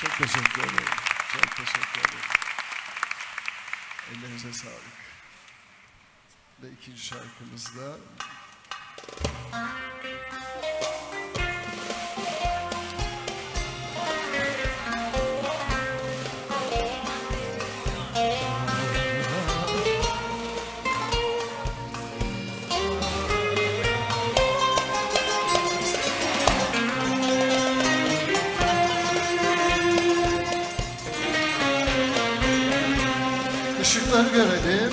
Çok teşekkür ederim. Çok teşekkür ederim. Ellerinize sağlık. Ve ikinci şarkımız da Işıkları görelim.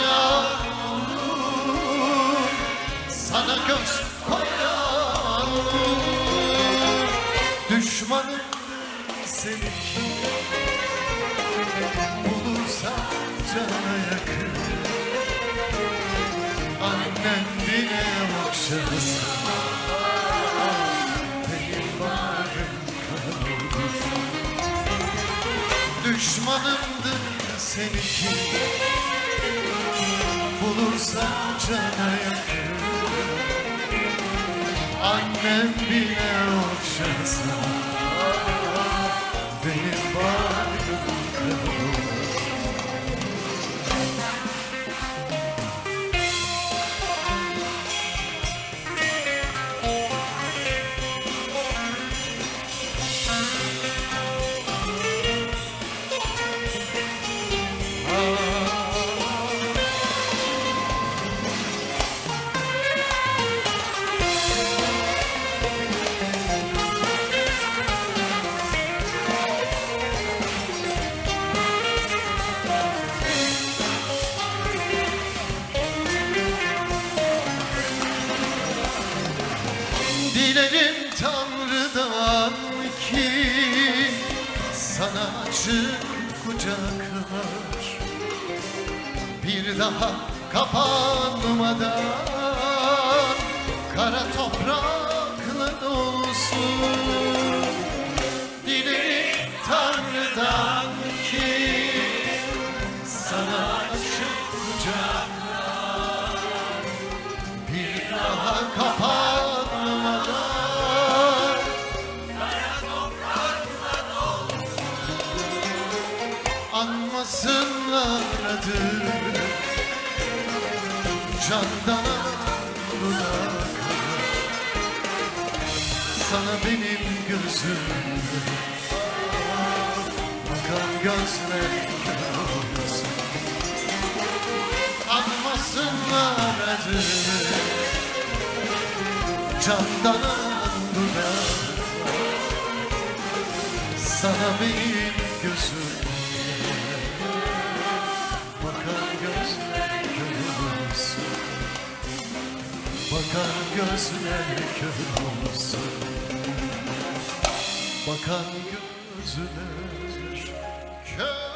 göz koyan Düşmanım seni Bulursa cana yakın. Annem bile okşasın Düşmanımdır seninki Bulursa cana yakın Annem bile okşasa Dilerim Tanrı'dan ki sana açık kucaklar Bir daha kapanmadan kara toprakla dolsun. Dilerim Tanrı'dan ki sana açık kucaklar Adı Candan dudak Sana benim gözüm. Bakan gözler olsun Anmasınlar adı Candan dudak Sana benim gözüm gözler kör olsun. Bakan gözler kör